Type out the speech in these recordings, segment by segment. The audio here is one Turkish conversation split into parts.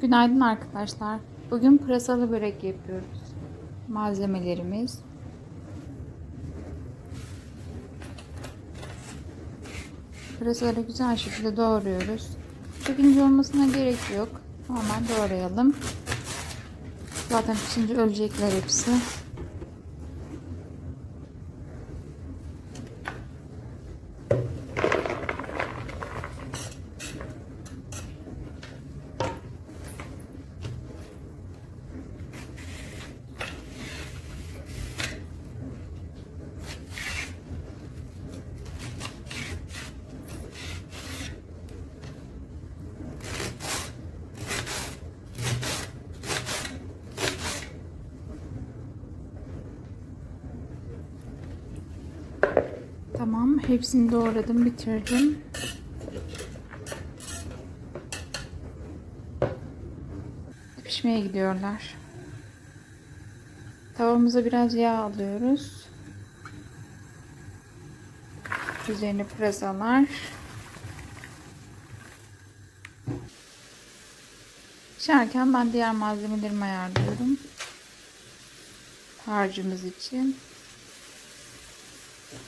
Günaydın arkadaşlar. Bugün pırasalı börek yapıyoruz. Malzemelerimiz Pırasaları güzel şekilde doğruyoruz. Çok ince olmasına gerek yok. Normal doğrayalım. Zaten pişince ölecekler hepsi. Tamam, hepsini doğradım, bitirdim. Pişmeye gidiyorlar. Tavamıza biraz yağ alıyoruz. Üzerine pırasalar. Pişerken ben diğer malzemelerimi ayarlıyorum. Harcımız için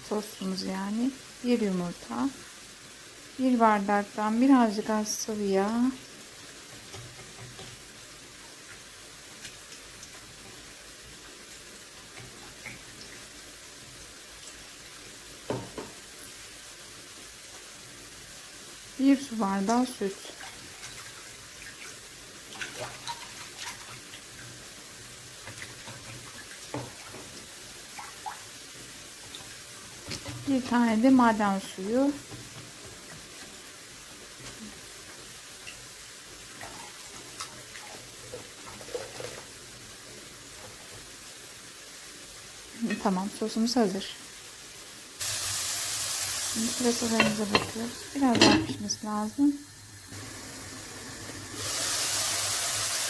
sosumuz yani. Bir yumurta. Bir bardaktan birazcık az sıvı yağ. Bir su bardağı süt Bir tane de maden suyu. Tamam sosumuz hazır. Şimdi pırasalarımıza bakıyoruz. Biraz daha pişmesi lazım.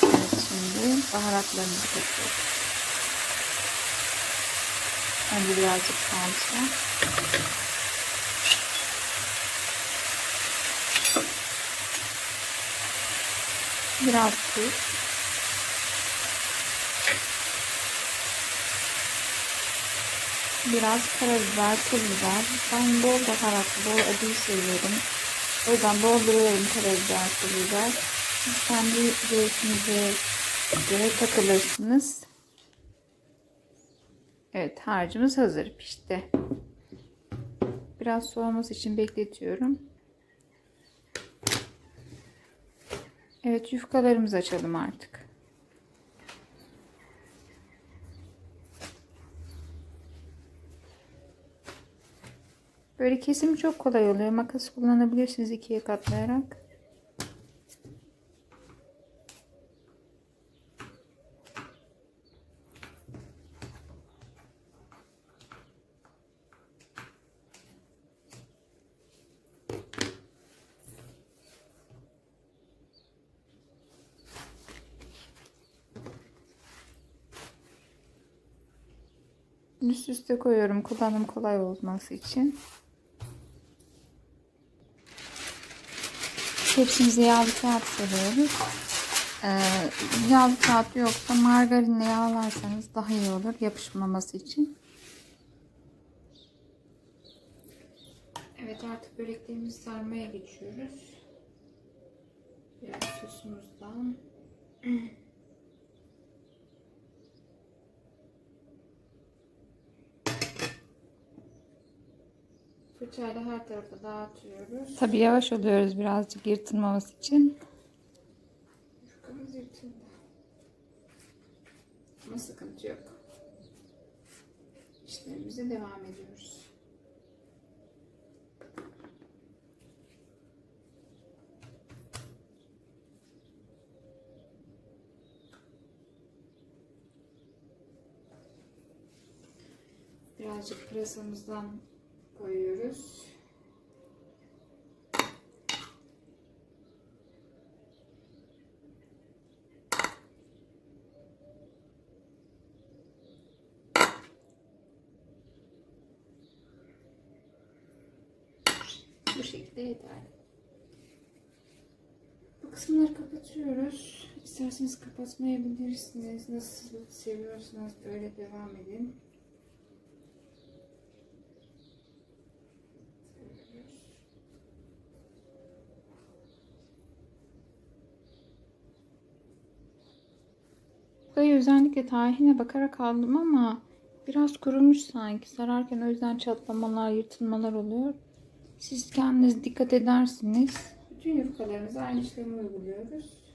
Evet şimdi baharatlarımızı katıyoruz. Önce birazcık salça. Biraz tuz. Biraz karabiber, pul biber. Ben bol baharatlı, bol acıyı seviyorum. O yüzden dolduruyorum karabiber, pul biber. Siz kendi zevkinize göre takılırsınız. Evet harcımız hazır pişti. Biraz soğuması için bekletiyorum. Evet yufkalarımızı açalım artık. Böyle kesimi çok kolay oluyor. Makas kullanabilirsiniz ikiye katlayarak. Üst üste koyuyorum kullanım kolay olması için. Hepsimize yağlı kağıt seriyoruz. Ee, yağlı kağıt yoksa margarinle yağlarsanız daha iyi olur yapışmaması için. Evet artık böreklerimizi sarmaya geçiyoruz. Biraz sosumuzdan. Fırçayla her tarafa dağıtıyoruz. Tabii yavaş oluyoruz birazcık yırtılmaması için. Yufkamız yırtıldı. Ama sıkıntı yok. İşlerimize devam ediyoruz. Birazcık pırasamızdan koyuyoruz. Bu şekilde yeterli. Bu kısımları kapatıyoruz. İsterseniz kapatmayabilirsiniz. Nasıl seviyorsanız böyle devam edin. Özellikle tarihine bakarak aldım ama biraz kurumuş sanki. Sararken o yüzden çatlamalar, yırtılmalar oluyor. Siz kendiniz dikkat edersiniz. Bütün yufkalarımıza aynı işlemi uyguluyoruz.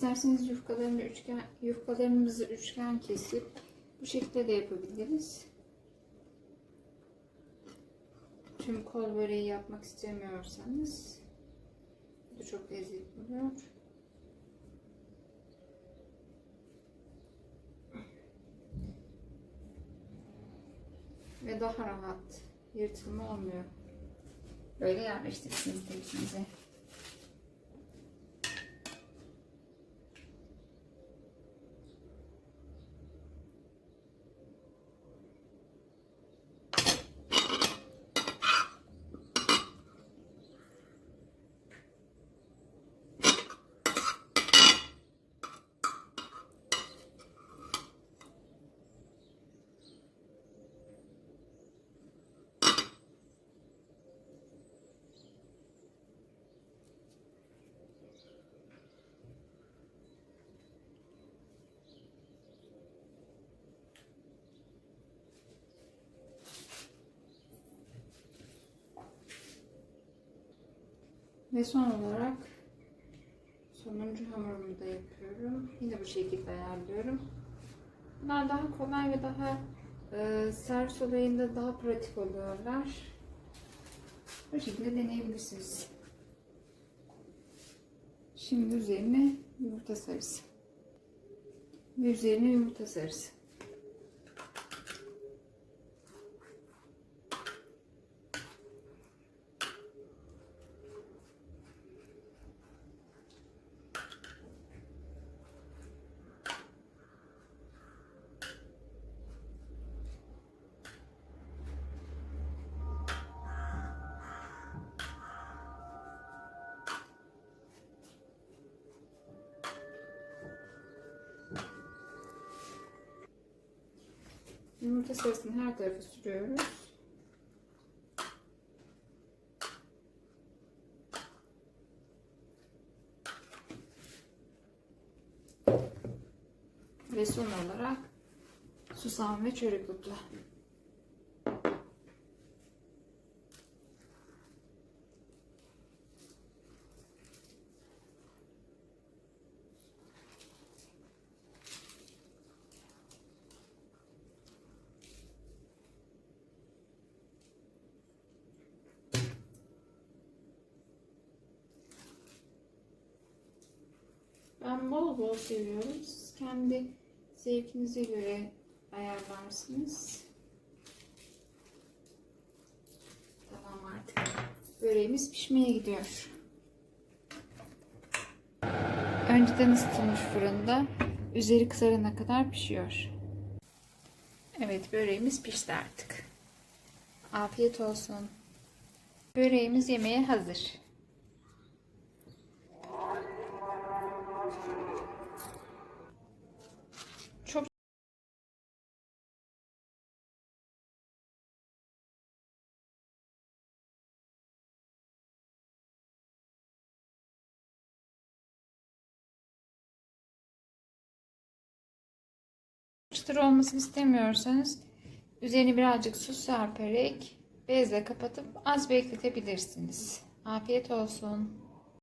İsterseniz yufkalarını üçgen, yufkalarımızı üçgen kesip bu şekilde de yapabiliriz. Tüm kol böreği yapmak istemiyorsanız bu çok lezzetli oluyor. Ve daha rahat yırtılma olmuyor. Böyle yerleştirirsiniz tepsinize. Ve son olarak sonuncu hamurumu da yapıyorum. Yine bu şekilde ayarlıyorum. Bunlar daha kolay ve daha e, servis olayında daha pratik oluyorlar. Bu şekilde deneyebilirsiniz. Şimdi üzerine yumurta sarısı. Ve üzerine yumurta sarısı. Yumurta sarısını her tarafa sürüyoruz. Ve son olarak susam ve çörek otu. Ben bol bol seviyorum. Siz kendi zevkinize göre ayarlarsınız. Tamam artık. Böreğimiz pişmeye gidiyor. Önceden ısıtılmış fırında üzeri kızarana kadar pişiyor. Evet böreğimiz pişti artık. Afiyet olsun. Böreğimiz yemeğe hazır. Çıtır olmasını istemiyorsanız üzerine birazcık su serperek bezle kapatıp az bekletebilirsiniz. Afiyet olsun.